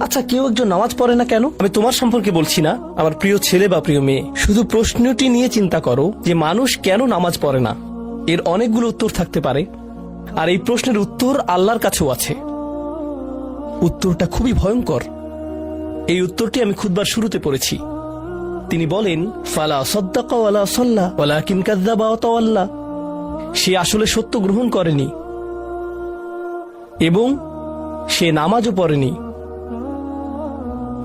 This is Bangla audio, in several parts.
আচ্ছা কেউ একজন নামাজ পড়ে না কেন? আমি তোমার সম্পর্কে বলছি না। আমার প্রিয় ছেলে বা প্রিয় মেয়ে, শুধু প্রশ্নটি নিয়ে চিন্তা করো যে মানুষ কেন নামাজ পড়ে না। এর অনেকগুলো উত্তর থাকতে পারে। আর এই প্রশ্নের উত্তর আল্লাহর কাছেও আছে। উত্তরটা খুবই ভয়ঙ্কর। এই উত্তরটি আমি খুদবার শুরুতে পড়েছি। তিনি বলেন, ফালা সদ্দাকা ওয়ালা সল্লা ওয়ালা কিন কাদ্দাবা ওয়াতাওয়াল্লা সে আসলে সত্য গ্রহণ করেনি। এবং সে নামাজও পড়েনি।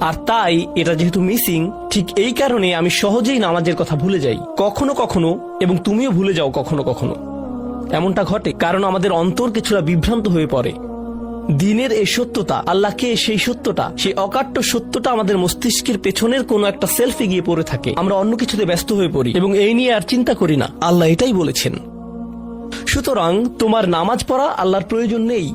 আর তাই এটা যেহেতু মিসিং, ঠিক এই কারণে আমি সহজেই নামাজের কথা ভুলে যাই। কখনো কখনো, এবং তুমিও ভুলে যাও কখনো কখনো। এমনটা ঘটে, কারণ আমাদের অন্তর কিছুটা বিভ্রান্ত হয়ে পড়ে। দিনের এই সত্যতা আল্লাহকে সেই সত্যটা, সেই অকাট্য সত্যটা আমাদের মস্তিষ্কের পেছনের কোনো একটা সেলফে গিয়ে পড়ে থাকে। আমরা অন্য কিছুতে ব্যস্ত হয়ে পড়ি, এবং এই নিয়ে আর চিন্তা করি না। আল্লাহ এটাই বলেছেন। সুতরাং তোমার নামাজ পড়া আল্লাহর প্রয়োজন নেই।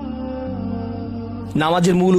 নামাজের মূল